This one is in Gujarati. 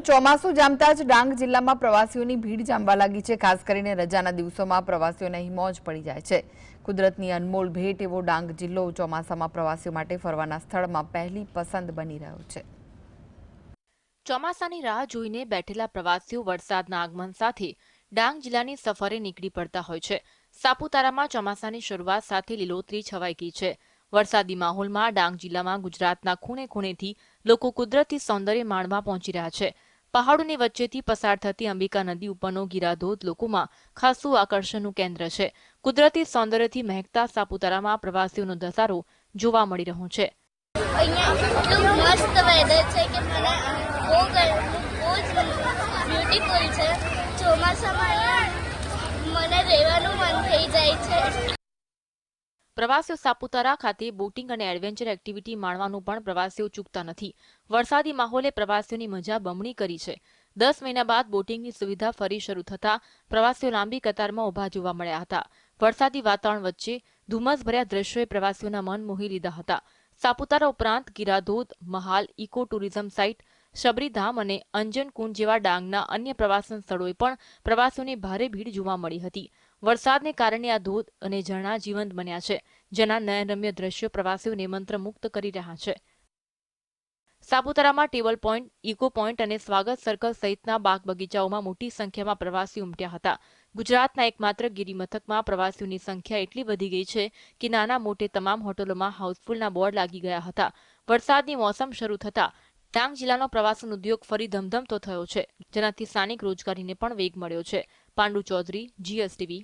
ચોમાસું જામતા જ ડાંગ જિલ્લામાં પ્રવાસીઓની ભીડ જામવા લાગી છે. ખાસ કરીને રજાના દિવસોમાં પ્રવાસીઓને મોજ પડી જાય છે. કુદરતની અનમોલ ભેટ એવો ડાંગ જિલ્લો ચોમાસામાં પ્રવાસીઓ માટે ફરવાના સ્થળમાં પહેલી પસંદ બની રહ્યો છે. ચોમાસાની રાહ જોઈને બેઠેલા પ્રવાસીઓ વરસાદના આગમન સાથે ડાંગ જિલ્લાની સફરે નીકળી પડતા હોય છે. સાપુતારામાં ચોમાસાની શરૂઆત સાથે લીલોતરી છવાઈ ગઈ છે. વરસાદી માહોલમાં ડાંગ જિલ્લામાં ગુજરાતના ખૂણે ખૂણેથી લોકો કુદરતી સૌંદર્ય માણવા પહોંચી રહ્યા છે. પહાડોની વચ્ચેથી પસાર થતી અંબિકા નદી ઉપરનો ગીરાધોધ લોકોમાં ખાસું આકર્ષણનું કેન્દ્ર છે. કુદરતી સૌંદર્યથી મહેકતા સાપુતારામાં પ્રવાસીઓનો ધસારો જોવા મળી રહ્યો છે. મસ્ત ચોમાસામાં મને રહેવાનું મન થઈ જાય છે. પ્રવાસીઓ સાપુતારા ખાતે બોટિંગ અને એડવેન્ચર એક્ટિવિટી માણવાનું પણ પ્રવાસીઓ ચૂકતા નથી. વરસાદી માહોલે પ્રવાસીઓની મજા બમણી કરી છે. દસ મહિના બાદ બોટિંગની સુવિધા ફરી શરૂ થતા પ્રવાસીઓ લાંબી કતારમાં ઊભા જોવા મળ્યા હતા. વરસાદી વાતાવરણ વચ્ચે ધુમ્મસભર્યા દ્રશ્યોએ પ્રવાસીઓના મન મોહી લીધા હતા. સાપુતારા ઉપરાંત Giradhodh, Mahal, eco tourism site Shabaridham અને અંજનકુંડ જેવા ડાંગના અન્ય પ્રવાસન સ્થળોએ પણ પ્રવાસીઓની ભારે ભીડ જોવા મળી હતી. વરસાદને કારણે આ ધોધ અને ઝરણા જીવંત બન્યા છે, જેના નયનરમ્ય દ્રશ્યો પ્રવાસીઓને મંત્રમુગ્ધ કરી રહ્યા છે. સાપુતારામાં ટેબલ પોઈન્ટ, ઇકો પોઈન્ટ અને સ્વાગત સર્કલ સહિતના બાગ બગીચાઓમાં મોટી સંખ્યામાં પ્રવાસીઓ ઉમટ્યા હતા. ગુજરાતના એકમાત્ર ગિરિમથકમાં પ્રવાસીઓની સંખ્યા એટલી વધી ગઈ છે કે નાના મોટે તમામ હોટલોમાં હાઉસફુલના બોર્ડ લાગી ગયા હતા. વરસાદની મોસમ શરૂ થતા ડાંગ જિલ્લાનો પ્રવાસન ઉદ્યોગ ફરી ધમધમતો થયો છે, જેનાથી સ્થાનિક રોજગારીને પણ વેગ મળ્યો છે. પાંડુ ચૌધરી જીએસટીવી